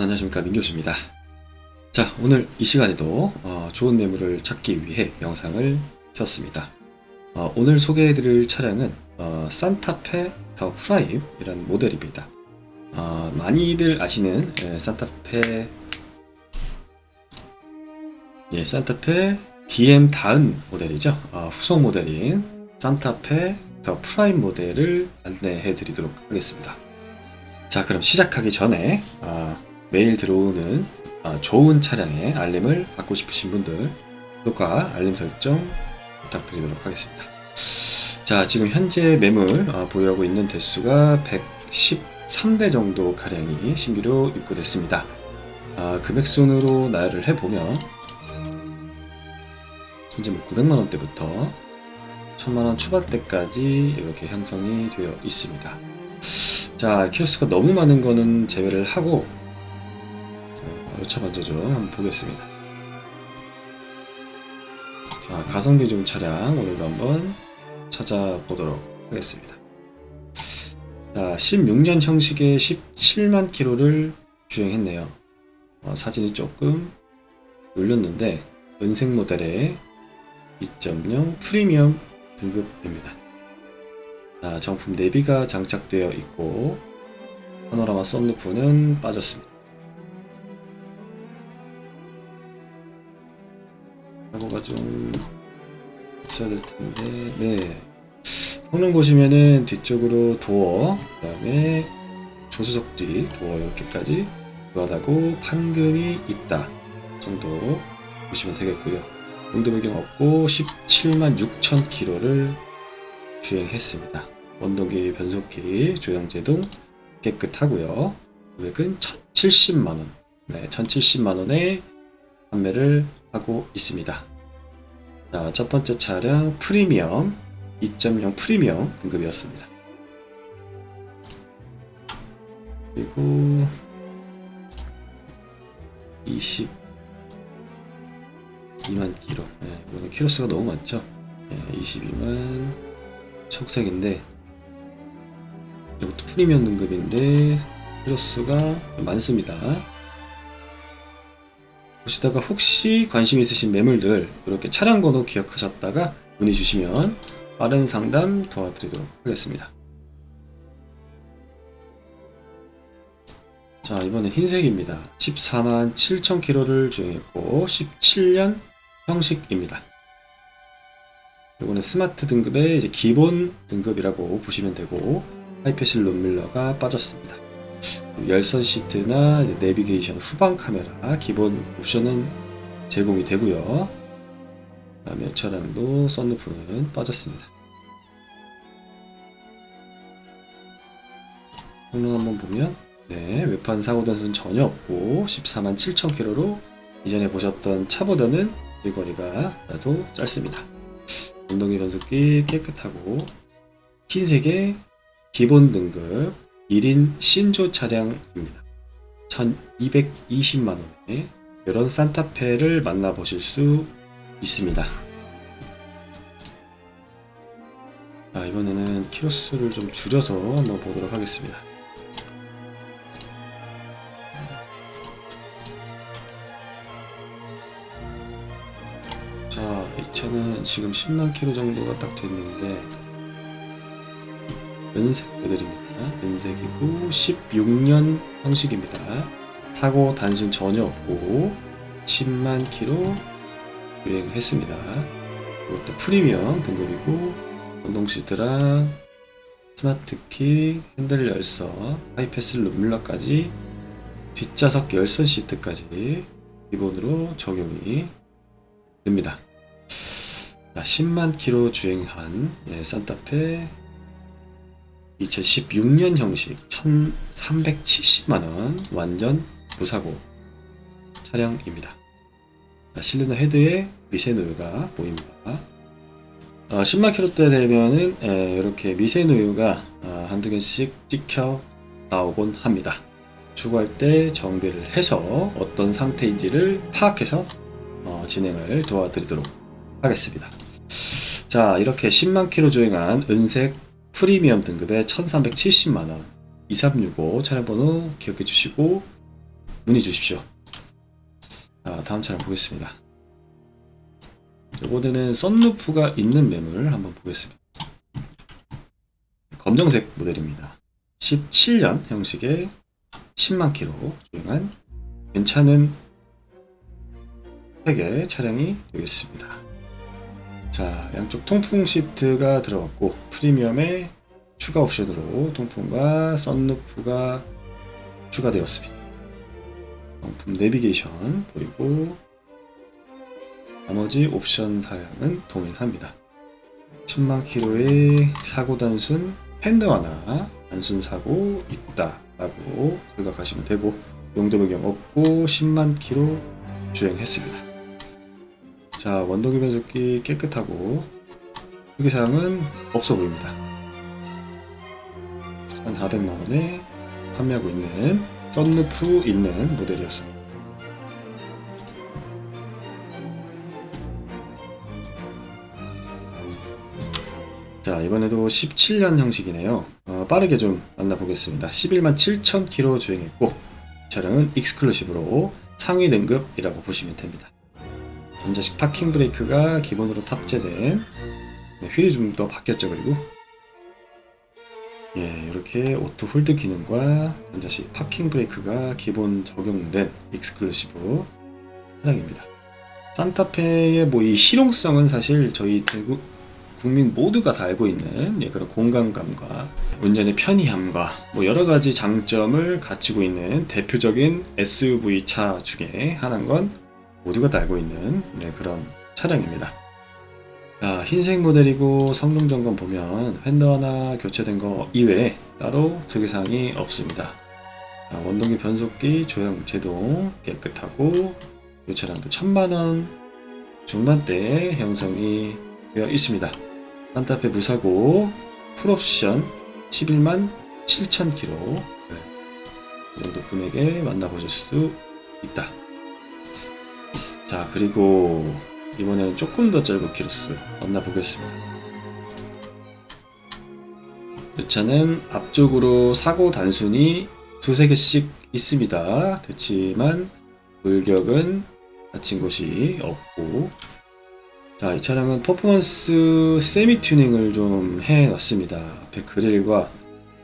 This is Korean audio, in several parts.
안녕하십니까 민교수입니다. 자 오늘 이 시간에도 어, 좋은 매물을 찾기 위해 영상을 켰습니다. 어, 오늘 소개해드릴 차량은 어, 산타페 더 프라임이라는 모델입니다. 어, 많이들 아시는 예, 산타페 예, 산타페 DM 다음 모델이죠. 어, 후속 모델인 산타페 더 프라임 모델을 안내해드리도록 하겠습니다. 자 그럼 시작하기 전에 아, 매일 들어오는 아, 좋은 차량의 알림을 받고 싶으신 분들 구독과 알림 설정 부탁드리도록 하겠습니다. 자 지금 현재 매물 아, 보유하고 있는 대수가 113대 정도 가량이 신규로 입고됐습니다. 아, 금액순으로 나열을 해보면 현재 뭐 900만 원대부터 1000만 원 초반대까지 이렇게 형성이 되어 있습니다. 자, 키로수가 너무 많은 거는 제외를 하고 어, 여차 먼저 좀 한번 보겠습니다. 자, 가성비 좋은 차량 오늘도 한번 찾아보도록 하겠습니다. 자, 16년 형식의 17만 킬로를 주행했네요. 어, 사진이 조금 눌렸는데 은색 모델의 2.0 프리미엄 등급입니다. 자, 정품 내비가 장착되어 있고 파노라마 썬루프는 빠졌습니다. 좀 있어야 될 텐데, 네. 성능 보시면은 뒤쪽으로 도어, 그 다음에 조수석 뒤 도어 이렇게까지 교환하고 판금이 있다 정도 보시면 되겠고요. 온도 변경 없고 17만 6천 킬로를 주행했습니다. 원동기, 변속기, 조향제동 깨끗하고요. 금액은 1,070만 원. 네, 1,070만 원에 판매를 하고 있습니다. 자, 첫 번째 차량 프리미엄 2.0 프리미엄 등급이었습니다. 그리고 22만 키로. 네, 이거는 키로수가 너무 많죠. 네, 22만 청색인데 이것도 프리미엄 등급인데 키로수가 많습니다. 보시다가 혹시 관심 있으신 매물들 이렇게 차량 번호 기억하셨다가 문의 주시면 빠른 상담 도와드리도록 하겠습니다. 자 이번엔 흰색입니다. 14만 7천 킬로를 주행했고 17년 형식입니다. 이거는 스마트 등급의 기본 등급이라고 보시면 되고 하이패실 룸밀러가 빠졌습니다. 열선 시트나 내비게이션 후방 카메라 기본 옵션은 제공이 되고요. 그다음에 차량도 썬루프는 빠졌습니다. 성능 한번 보면 네, 외판 사고 단수는 전혀 없고 14만 7천 킬로로 이전에 보셨던 차보다는 일거리가 나도 짧습니다. 운동기 변속기 깨끗하고 흰색의 기본 등급 1인 신조 차량입니다. 1220만 원에 이런 산타페를 만나보실 수 있습니다. 자, 이번에는 키로수를 좀 줄여서 한번 보도록 하겠습니다. 자, 이 차는 지금 10만 킬로 정도가 딱 됐는데 은색 모델입니다. 은색이고 16년 형식입니다. 사고 단순 전혀 없고 10만 킬로 주행했습니다. 이것도 프리미엄 등급이고 운동 시트랑 스마트키, 핸들 열선, 하이패스 룸밀러까지 뒷좌석 열선 시트까지 기본으로 적용이 됩니다. 자, 10만 킬로 주행한 예, 산타페 2016년 형식 1370만원 완전 무사고 차량입니다. 자, 실루나 헤드에 미세노유가 보입니다. 어, 10만 킬로대 되면은 에, 이렇게 미세노유가 어, 한두 개씩 찍혀 나오곤 합니다. 추구할 때 정비를 해서 어떤 상태인지를 파악해서 어, 진행을 도와드리도록 하겠습니다. 자, 이렇게 10만 킬로 주행한 은색 프리미엄 등급의 1370만원 2365 차량 번호 기억해 주시고 문의 주십시오. 자, 다음 차량 보겠습니다. 이번에는 썬루프가 있는 매물 한번 보겠습니다. 검정색 모델입니다. 17년 형식의 10만 킬로 주행한 괜찮은 팩의 차량이 되겠습니다. 자, 양쪽 통풍 시트가 들어갔고 프리미엄에 추가 옵션으로 통풍과 썬루프가 추가되었습니다. 정품 내비게이션 보이고 나머지 옵션 사양은 동일합니다. 10만 킬로의 사고 단순 팬더 하나 단순 사고 있다라고 생각하시면 되고 용도 변경 없고 10만 킬로 주행했습니다. 자 원동기 변속기 깨끗하고 후기사항은 없어 보입니다. 1,400만원에 판매하고 있는 썬루프 있는 모델이었습니다. 자 이번에도 17년 형식이네요. 어, 빠르게 좀 만나보겠습니다. 11만 7천 킬로 주행했고 차량은 익스클루시브로 상위 등급이라고 보시면 됩니다. 전자식 파킹 브레이크가 기본으로 탑재된 네, 휠이 좀 더 바뀌었죠 그리고 예 이렇게 오토 홀드 기능과 전자식 파킹 브레이크가 기본 적용된 익스클루시브 차량입니다. 산타페의 뭐 이 실용성은 사실 저희 대구 국민 모두가 다 알고 있는 예, 그런 공간감과 운전의 편의함과 뭐 여러 가지 장점을 갖추고 있는 대표적인 SUV 차 중에 하나인 건 모두가 다 알고 있는 네, 그런 차량입니다. 자, 흰색 모델이고 성능 점검 보면 휀더 하나 교체된 거 이외에 따로 특이사항이 없습니다. 자, 원동기 변속기 조형 제동 깨끗하고 이 차량도 천만원 중반대에 형성이 되어 있습니다. 산타페 무사고 풀옵션 11만 7천 킬로 네. 이 정도 금액에 만나보실 수 있다. 자 그리고 이번에는 조금 더 짧은 키로수 만나보겠습니다. 이 차는 앞쪽으로 사고 단순히 두세 개씩 있습니다. 그렇지만 골격은 다친 곳이 없고 자, 이 차량은 퍼포먼스 세미 튜닝을 좀 해놨습니다. 앞에 그릴과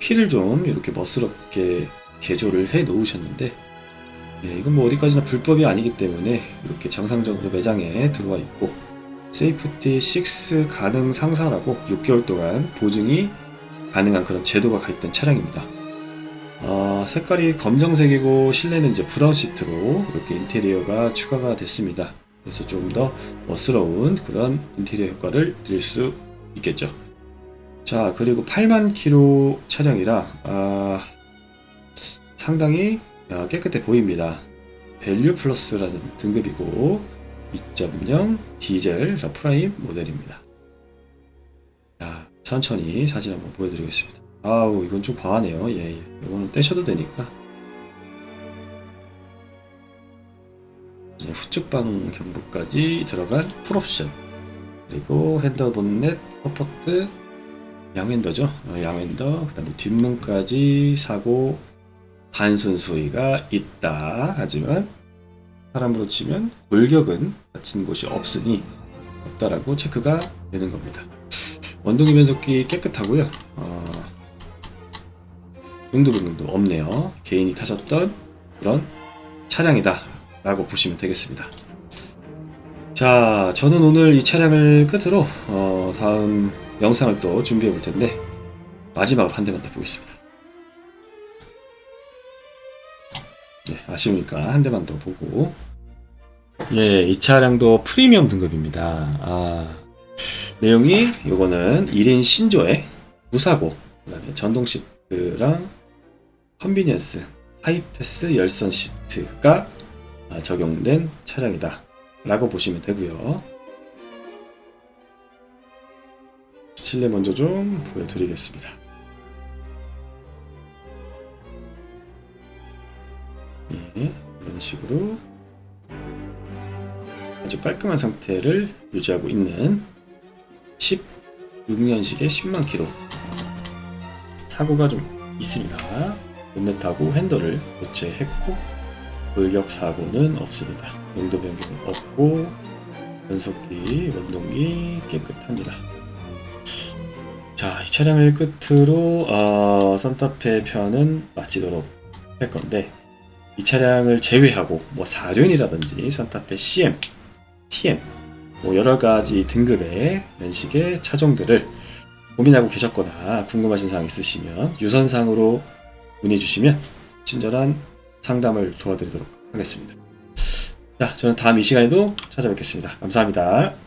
휠을 좀 이렇게 멋스럽게 개조를 해 놓으셨는데 네, 이건 뭐 어디까지나 불법이 아니기 때문에 이렇게 정상적으로 매장에 들어와 있고 세이프티 6 가능 상사라고 6개월 동안 보증이 가능한 그런 제도가 가 있던 차량입니다. 어, 색깔이 검정색이고 실내는 이제 브라운 시트로 이렇게 인테리어가 추가가 됐습니다. 그래서 좀더 멋스러운 그런 인테리어 효과를 드릴 수 있겠죠. 자, 그리고 8만 킬로 차량이라 아, 상당히 아, 깨끗해 보입니다. 밸류 플러스라는 등급이고 2.0 디젤 러프라임 모델입니다. 자, 천천히 사진 한번 보여드리겠습니다. 아우, 이건 좀 과하네요. 예, 예. 이거는 떼셔도 되니까. 이제 후측방 경보까지 들어간 풀옵션 그리고 핸더 본넷 서포트 양핸더죠 어, 양핸더 그 다음에 뒷문까지 사고 단순 수리가 있다 하지만 사람으로 치면 골격은 다친 곳이 없으니 없다라고 체크가 되는 겁니다 원동기 변속기 깨끗하고요 어, 변경도 없네요 개인이 타셨던 그런 차량이다 라고 보시면 되겠습니다. 자, 저는 오늘 이 차량을 끝으로 어, 다음 영상을 또 준비해 볼 텐데 마지막으로 한 대만 더 보겠습니다. 네, 아쉬우니까 한 대만 더 보고. 예, 이 차량도 프리미엄 등급입니다. 아, 내용이 요거는 1인 신조의 무사고 그다음에 전동 시트랑 컨비니언스 하이패스 열선 시트가 아, 적용된 차량이다. 라고 보시면 되고요. 실내 먼저 좀 보여드리겠습니다 식으로 아주 깔끔한 상태를 유지하고 있는 16년식의 10만 킬로 사고가 좀 있습니다 본넷하고 핸들을 교체했고 골격 사고는 없습니다. 용도 변경은 없고 변속기, 원동기 깨끗합니다. 자, 이 차량을 끝으로 어, 산타페 편은 마치도록 할 건데 이 차량을 제외하고 뭐 4륜이라든지 산타페 CM, TM 뭐 여러 가지 등급의 연식의 차종들을 고민하고 계셨거나 궁금하신 사항 있으시면 유선상으로 문의 주시면 친절한 상담을 도와드리도록 하겠습니다. 자, 저는 다음 이 시간에도 찾아뵙겠습니다. 감사합니다.